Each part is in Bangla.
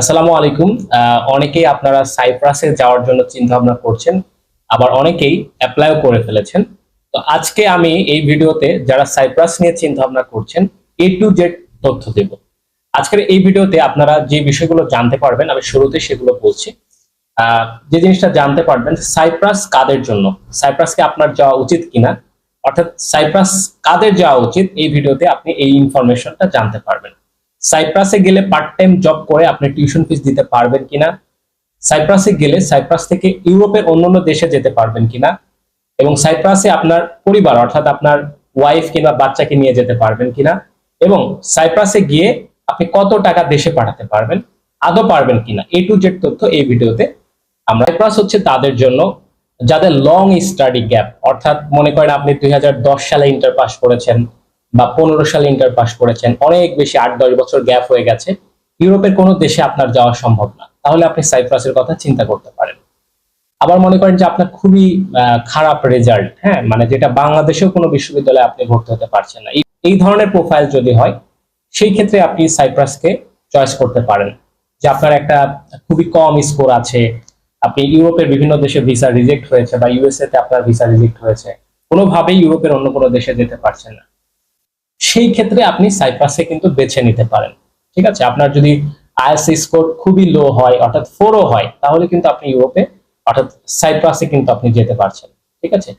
আসসালামু আলাইকুম। অনেকেই আপনারা সাইপ্রাসে যাওয়ার জন্য চিন্তা ভাবনা করছেন, আবার অনেকেই অ্যাপ্লাইও করে ফেলেছেন। তো আজকে আমি এই ভিডিওতে যারা সাইপ্রাস নিয়ে চিন্তা ভাবনা করছেন এ টু জেড তথ্য দেব। আজকের এই ভিডিওতে আপনারা যে বিষয়গুলো জানতে পারবেন, আমি শুরুতে সেগুলো বলছি। যে জিনিসটা জানতে পারবেন, সাইপ্রাস কাদের জন্য? সাইপ্রাসকে আপনার যাওয়া উচিত কিনা? অর্থাৎ সাইপ্রাস কাদের যাওয়া উচিত? এই ভিডিওতে আপনি এই ইনফরমেশনটা জানতে পারবেন। সাইপ্রাসে গেলে পার্ট টাইম জব করে আপনি টিউশন ফিস দিতে পারবেন কিনা? সাইপ্রাসে গেলে সাইপ্রাস থেকে ইউরোপের অন্যান্য দেশে যেতে পারবেন কিনা? এবং সাইপ্রাসে আপনার পরিবার, অর্থাৎ আপনার ওয়াইফ কিংবা বাচ্চাকে নিয়ে যেতে পারবেন কিনা? এবং সাইপ্রাসে গিয়ে আপনি কত টাকা দেশে পাঠাতে পারবেন? আদৌ পারবেন কিনা? এ টু জেড তথ্য এই ভিডিওতে আমরা সাইপ্রাস হচ্ছে তাদের জন্য যাদের লং স্টাডি গ্যাপ অর্থাৎ মনে করেন আপনি দুই হাজার দশ সালে ইন্টার পাস করেছেন বা পনেরো সালে ইন্টার পাস করেছেন, অনেক বেশি আট দশ বছর গ্যাপ হয়ে গেছে। ইউরোপের কোনো দেশে আপনার যাওয়া সম্ভব না। তাহলে আপনি সাইপ্রাসের কথা চিন্তা করতে পারেন। আবার মনে করেন যে আপনার খুবই খারাপ রেজাল্ট হ্যাঁ? মানে যেটা বাংলাদেশেও কোনো বিশ্ববিদ্যালয়ে আপনি ভর্তি হতে পারছেন না। এই- ধরনের প্রোফাইল যদি হয়, সেই ক্ষেত্রে আপনি সাইপ্রাসকে চয়েস করতে পারেন। যে আপনার একটা খুবই কম স্কোর আছে, আপনি ইউরোপের বিভিন্ন দেশে ভিসা রিজেক্ট হয়েছে বা ইউএসএ তে আপনার ভিসা রিজেক্ট হয়েছে। কোনোভাবেই ইউরোপের অন্য কোনো দেশে যেতে পারছেন না। সেই ক্ষেত্রে আপনি সাইপ্রাসে কিন্তু বেছে নিতে পারেন। ঠিক আছে? আপনার যদি আইএসসি স্কোর খুবই লো হয়, অর্থাৎ ফোরও হয়, তাহলে কিন্তু আপনি ইউরোপে অর্থাৎ সাইপ্রাসে কিন্তু আপনি যেতে পারছেন। ঠিক আছে?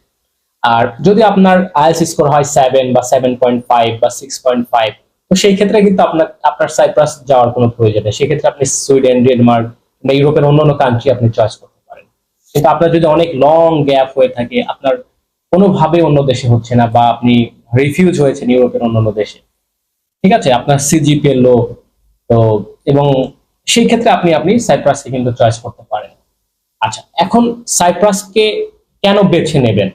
আর যদি আপনার আইএলস স্কোর হয় সেভেন বা সেভেন পয়েন্ট ফাইভ বা সিক্স পয়েন্ট ফাইভ তো সেই ক্ষেত্রে কিন্তু আপনার আপনার সাইপ্রাস যাওয়ার কোনো প্রয়োজন নেই। সেক্ষেত্রে আপনি সুইডেন ডেনমার্ক বা ইউরোপের অন্য অন্য কান্ট্রি আপনি চয়েস করতে পারেন। কিন্তু আপনার যদি অনেক লং গ্যাপ হয়ে থাকে, আপনার কোনোভাবে অন্য দেশে হচ্ছে না বা আপনি রিফিউজ হয়েছেন ইউরোপের অন্যান্য দেশে। ঠিক আছে? আপনার সিজিপি লো তো এবং সেই ক্ষেত্রে আপনি আপনি সাইপ্রাসকে কিন্তু চয়েস করতে পারেন। আচ্ছা এখন সাইপ্রাসকে কেন বেছে নেবেন?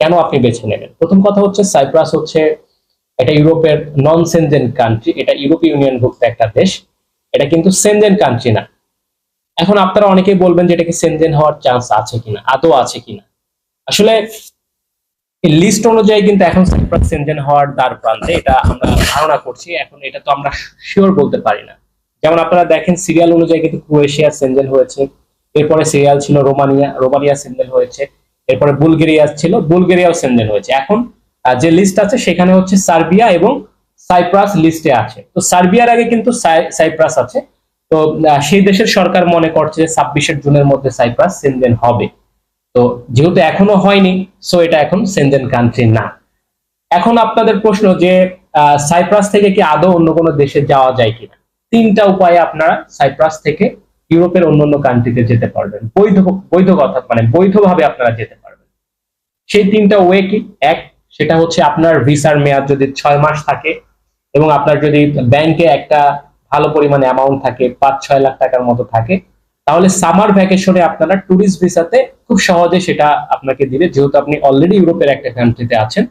কেন আপনি বেছে নেবেন? প্রথম কথা হচ্ছে সাইপ্রাস হচ্ছে এটা ইউরোপের নন সেনজেন কান্ট্রি এটা ইউরোপীয় ইউনিয়ন ভুক্ত একটা দেশ। এটা কিন্তু সেনজেন কান্ট্রি না। এখন আপনারা অনেকেই বলবেন যে এটা কি সেনজেন হওয়ার চান্স আছে কিনা, আদৌ আছে কিনা। আসলে লিস্ট অনুযায়ী কিন্তু এখন সাইপ্রাস সেনজেন হওয়ার দ্বার প্রান্তে এটা আমরা ধারণা করছি। এখন এটা তো আমরা শিওর বলতে পারি না। যেমন আপনারা দেখেন সিরিয়াল অনুযায়ী কিন্তু ক্রোয়েশিয়া সেনজেন হয়েছে। এরপরে সিরিয়াল ছিল রোমানিয়া রোমানিয়া সেনজেন হয়েছে। এরপরে বুলগেরিয়া ছিল বুলগেরিয়াও সেনজেন হয়েছে। এখন যে লিস্ট আছে, সেখানে হচ্ছে সার্বিয়া এবং সাইপ্রাস লিস্টে আছে। তো সার্বিয়ার আগে কিন্তু সাই- সাইপ্রাস আছে। তো সেই দেশের সরকার মনে করছে ছাব্বিশের জুনের মধ্যে সাইপ্রাস সেনজেন হবে। তো যেহেতু এখনও হয়নি সো এটা এখন সেনজেন কান্ট্রি না। এখন আপনাদের প্রশ্ন যে সাইপ্রাস থেকে কি আদৌ অন্য কোনো দেশে যাওয়া যায় কিনা? তিনটা উপায়ে আপনারা সাইপ্রাস থেকে ইউরোপের অন্যান্য কান্ট্রিতে যেতে পারবেন। বৈধ বৈধ কথা মানে বৈধভাবে আপনারা যেতে পারবেন। সেই তিনটা ওয়ে কি? এক, সেটা হচ্ছে আপনার ভিসার মেয়াদ যদি ছয় মাস থাকে এবং আপনার যদি ব্যাংকে একটা ভালো পরিমাণে অ্যামাউন্ট থাকে পাঁচ ছয় লাখ টাকার মতো থাকে তাহলে সামার ভ্যাকেশনে আপনারা ট্যুরিস্ট ভিসাতে খুব সহজে সেটা আপনাকে দিবে। যেহেতু আপনি অলরেডি ইউরোপের একটা কান্ট্রিতে আছেন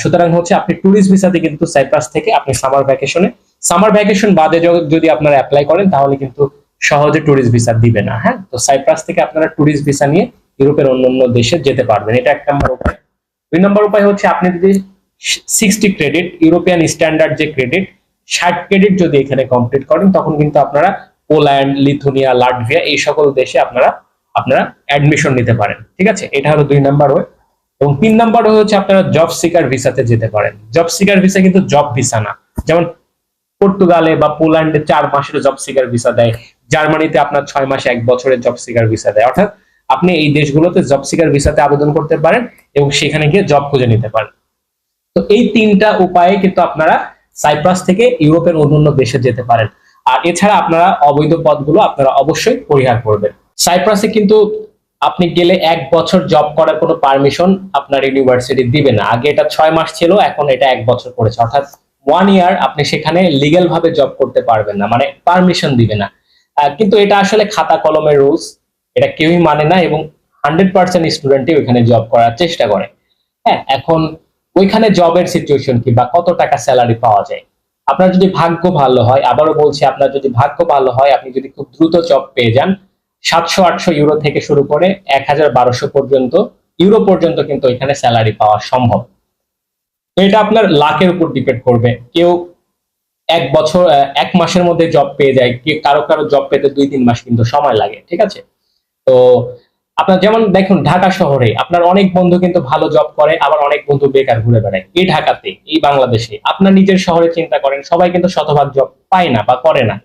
সুতরাং হচ্ছে আপনি ট্যুরিস্ট ভিসাতে কিন্তু সাইপ্রাস থেকে আপনি সামার ভ্যাকেশনে সামার ভ্যাকেশন বাদে যদি আপনারা অ্যাপ্লাই করেন, তাহলে কিন্তু সহজে ট্যুরিস্ট ভিসা দিবে না হ্যাঁ? তো সাইপ্রাস থেকে আপনারা ট্যুরিস্ট ভিসা নিয়ে ইউরোপের অন্যান্য দেশে যেতে পারবেন। এটা এক নম্বর উপায়। দুই নম্বর উপায় হচ্ছে আপনি যদি সিক্সটি ক্রেডিট ইউরোপিয়ান স্ট্যান্ডার্ড যে ক্রেডিট ষাট ক্রেডিট যদি এখানে কমপ্লিট করেন, তখন কিন্তু আপনারা পোল্যান্ড, লিথুনিয়া, লাটভিয়া এই সকল দেশে আপনারা আপনারা অ্যাডমিশন নিতে পারেন। ঠিক আছে? এটা হলো দুই নাম্বার ওয়ে এবং তিন নাম্বার হচ্ছে আপনারা জব সিকার ভিসাতে যেতে পারেন। জব সিকার ভিসা কিন্তু জব ভিসা না। যেমন পর্তুগালে বা পোল্যান্ডে চার মাসের জব সিকার ভিসা দেয়। জার্মানিতে আপনার ছয় মাসে এক বছরের জব সিকার ভিসা দেয়। অর্থাৎ আপনি এই দেশগুলোতে জব সিকার ভিসাতে আবেদন করতে পারেন এবং সেখানে গিয়ে জব খুঁজে নিতে পারেন। তো এই তিনটা উপায়ে কিন্তু আপনারা সাইপ্রাস থেকে ইউরোপের অন্যান্য দেশে যেতে পারেন। আর এছাড়া আপনারা অবৈধ পদগুলো আপনারা অবশ্যই পরিহার করবেন। সাইপ্রাসে কিন্তু আপনি গেলে এক বছর জব করার কোনো পারমিশন আপনার ইউনিভার্সিটি দিবে না। আগে এটা ছয় মাস ছিল, এখন এটা এক বছর করেছে অর্থাৎ ওয়ান ইয়ার আপনি সেখানে লিগ্যাল ভাবে জব করতে পারবেন না মানে পারমিশন দিবে না। কিন্তু এটা আসলে খাতা কলমের রুলস এটা কেউই মানে না এবং হান্ড্রেড পার্সেন্ট স্টুডেন্টই ওইখানে জব করার চেষ্টা করে। হ্যাঁ এখন ওইখানে জবের সিচুয়েশন কি বা কত টাকা স্যালারি পাওয়া যায়? আপনার যদি ভাগ্য ভালো হয়, আবারও বলছি, আপনার যদি ভাগ্য ভালো হয়, আপনি যদি খুব দ্রুত জব পেয়ে যান, সাতশো, আটশো ইউরো থেকে শুরু করে এক হাজার বারোশো পর্যন্ত ইউরো পর্যন্ত কিন্তু এখানে স্যালারি পাওয়া সম্ভব। এটা আপনার লাখের উপর ডিপেন্ড করবে। কেউ এক বছর এক মাসের মধ্যে জব পেয়ে যায় কারও কারও জব পেতে দুই, তিন মাস কিন্তু সময় লাগে, ঠিক আছে? তো আপনার যেমন দেখুন, ঢাকা শহরে আপনার অনেক বন্ধু কিন্তু ভালো জব করে, আবার অনেক বন্ধু বেকার ঘুরে বেড়ায়। এই ঢাকাতে, এই বাংলাদেশে আপনার নিজের শহরে চিন্তা করেন, সবাই কিন্তু শতভাগ জব পায় না বা করে না,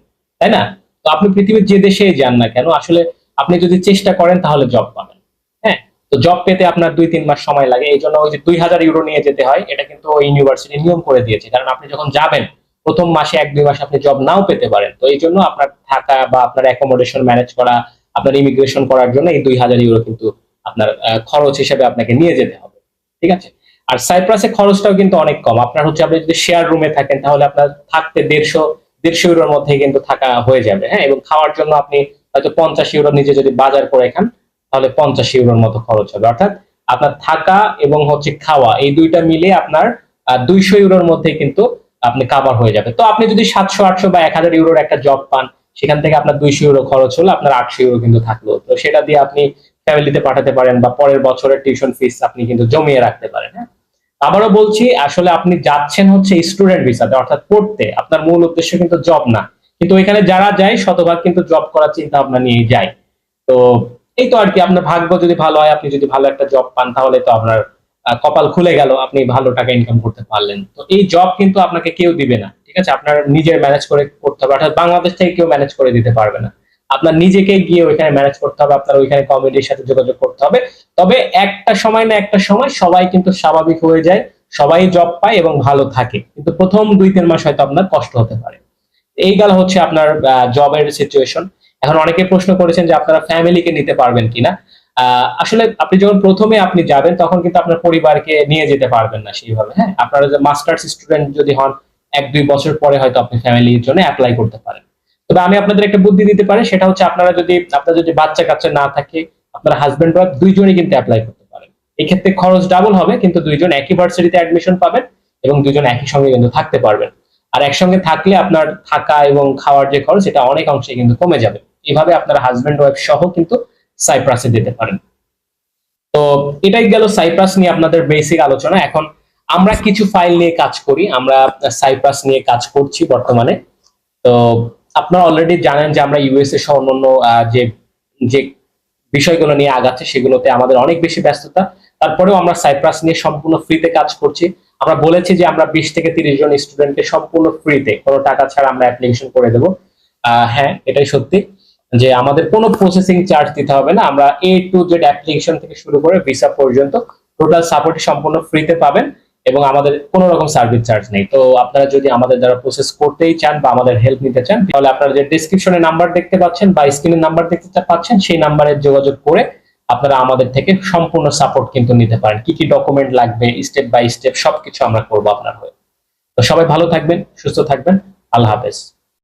তাই না? তো আপনি পৃথিবীর যে দেশে যান না কেন, আসলে আপনি যদি চেষ্টা করেন, তাহলে জব পাবেন। হ্যাঁ? তো জব পেতে আপনার দুই তিন মাস সময় লাগে, এই জন্য ওই যে দুই হাজার ইউরো নিয়ে যেতে হয়, এটা কিন্তু ইউনিভার্সিটি নিয়ম করে দিয়েছে। কারণ আপনি যখন যাবেন, প্রথম মাসে এক দুই মাস আপনি জব নাও পেতে পারেন। তো এই জন্য আপনার থাকা বা আপনার অ্যাকোমোডেশন ম্যানেজ করা আপনার ইমিগ্রেশন করার জন্য এই দুই হাজার ইউরো কিন্তু আপনার খরচ হিসেবে আপনাকে নিয়ে যেতে হবে, ঠিক আছে? আর সাইপ্রাসে খরচটাও কিন্তু অনেক কম। আপনার হচ্ছে আপনি যদি শেয়ার রুমে থাকেন, তাহলে আপনার থাকতে দেড়শো দেড়শো ইউরোর মধ্যে কিন্তু থাকা হয়ে যাবে হ্যাঁ? এবং খাওয়ার জন্য আপনি হয়তো পঞ্চাশ ইউরো নিজে যদি বাজার করে খান, তাহলে পঞ্চাশ ইউরোর মতো খরচ হবে। অর্থাৎ আপনার থাকা এবং হচ্ছে খাওয়া, এই দুইটা মিলে আপনার দুইশো ইউরোর মধ্যে কিন্তু আপনি কাভার হয়ে যাবে। তো আপনি যদি সাতশো, আটশো বা এক হাজার ইউরোর একটা জব পান সেখান থেকে আপনার দুইশো ইউরো খরচ হলো, আপনার আটশো ইউরো কিন্তু থাকল। তো সেটা দিয়ে আপনি ফ্যামিলিতে পাঠাতে পারেন বা পরের বছরের টিউশন ফিস আপনি কিন্তু জমিয়ে রাখতে পারেন হ্যাঁ? আবারও বলছি, আসলে আপনি যাচ্ছেন হচ্ছে স্টুডেন্ট ভিসাতে অর্থাৎ পড়তে। আপনার মূল উদ্দেশ্য কিন্তু জব না। কিন্তু এখানে যারা যায়, শতভাগ কিন্তু জব করার চিন্তা ভাবনা নিয়ে যায়। তো এই তো আর কি, আপনার ভাগ্য যদি ভালো হয়, আপনি যদি ভালো একটা জব পান, তাহলে তো আপনার কপাল খুলে গেল, আপনি ভালো টাকা ইনকাম করতে পারলেন। তো এই জব কিন্তু আপনাকে কেউ দিবে না। ঠিক আছে? আপনার নিজের ম্যানেজ করে করতে হবে। অর্থাৎ বাংলাদেশ থেকে কেউ ম্যানেজ করে দিতে পারবে না। আপনার নিজেকে গিয়ে ওইখানে ম্যানেজ করতে হবে, আপনার ওইখানে কমিটির সাথে যোগাযোগ করতে হবে। তবে একটা সময় না একটা সময় সবাই কিন্তু স্বাভাবিক হয়ে যায়, সবাই জব পায় এবং ভালো থাকে। কিন্তু প্রথম দুই, তিন মাস হয়তো আপনার কষ্ট হতে পারে। এই গেল হচ্ছে আপনার জবের সিচুয়েশন এখন অনেকে প্রশ্ন করেছেন যে আপনারা ফ্যামিলিকে নিতে পারবেন কিনা। আসলে আপনি যখন প্রথমে আপনি যাবেন, তখন কিন্তু আপনার পরিবারকে নিয়ে যেতে পারবেন না সেইভাবে। হ্যাঁ আপনারা যে মাস্টার্স স্টুডেন্ট যদি হন এক, দুই বছর পরে হয়তো আপনি ফ্যামিলির জন্য অ্যাপ্লাই করতে পারেন। তবে আমি আপনাদের একটা বুদ্ধি দিতে পারি, সেটা হচ্ছে আপনারা যদি, আপনার যদি বাচ্চা কাচ্চা না থাকে, আপনার হাজবেন্ড ওয়াইফ দুইজনই কিন্তু অ্যাপ্লাই করতে পারেন। এই ক্ষেত্রে খরচ ডাবল হবে, কিন্তু দুইজন একই ভার্সিটিতে অ্যাডমিশন পাবেন এবং দুইজন একই সঙ্গে কিন্তু থাকতে পারবেন। আর একসঙ্গে থাকলে আপনার থাকা এবং খাওয়ার যে খরচ এটা অনেক অংশে কিন্তু কমে যাবে। এভাবে আপনার হাজব্যান্ড ওয়াইফ সহ কিন্তু সাইপ্রাসে যেতে পারেন। তো এটাই গেল সাইপ্রাস নিয়ে আপনাদের বেসিক আলোচনা। এখন আমরা কিছু ফাইল নিয়ে কাজ করি, আমরা সাইপ্রাস নিয়ে কাজ করছি বর্তমানে। তো আপনারা অলরেডি জানেন যে আমরা ইউএসএ সহ অন্যান্য যে যে বিষয়গুলো নিয়ে আগাচ্ছে সেগুলোতে আমাদের অনেক বেশি ব্যস্ততা। তারপরেও আমরা সাইপ্রাস নিয়ে সম্পূর্ণ ফ্রিতে কাজ করছি। আমরা বলেছি যে আমরা বিশ থেকে তিরিশ জন স্টুডেন্টকে সম্পূর্ণ ফ্রিতে কোনো টাকা ছাড়া আমরা অ্যাপ্লিকেশন করে দেবো। হ্যাঁ এটাই সত্যি যে আমাদের কোনো প্রসেসিং চার্জ দিতে হবে না। আমরা এ টু জেড অ্যাপ্লিকেশন থেকে শুরু করে ভিসা পর্যন্ত টোটাল সাপোর্ট সম্পূর্ণ ফ্রিতে পাবেন। এবং আমাদের কোনো রকম সার্ভিস চার্জ নেই। তো আপনারা যদি আমাদের দ্বারা প্রসেস করতেই চান বা আমাদের হেল্প নিতে চান, তাহলে আপনারা যে ডিসক্রিপশনে নাম্বার দেখতে পাচ্ছেন বা স্ক্রিনের নাম্বার দেখতে পাচ্ছেন, সেই নাম্বারে যোগাযোগ করে আপনারা আমাদের থেকে সম্পূর্ণ সাপোর্ট কিন্তু নিতে পারেন। কি কি ডকুমেন্ট লাগবে স্টেপ বাই স্টেপ সবকিছু আমরা করব আপনার হয়ে। তো সবাই ভালো থাকবেন, সুস্থ থাকবেন। আল্লাহ হাফেজ।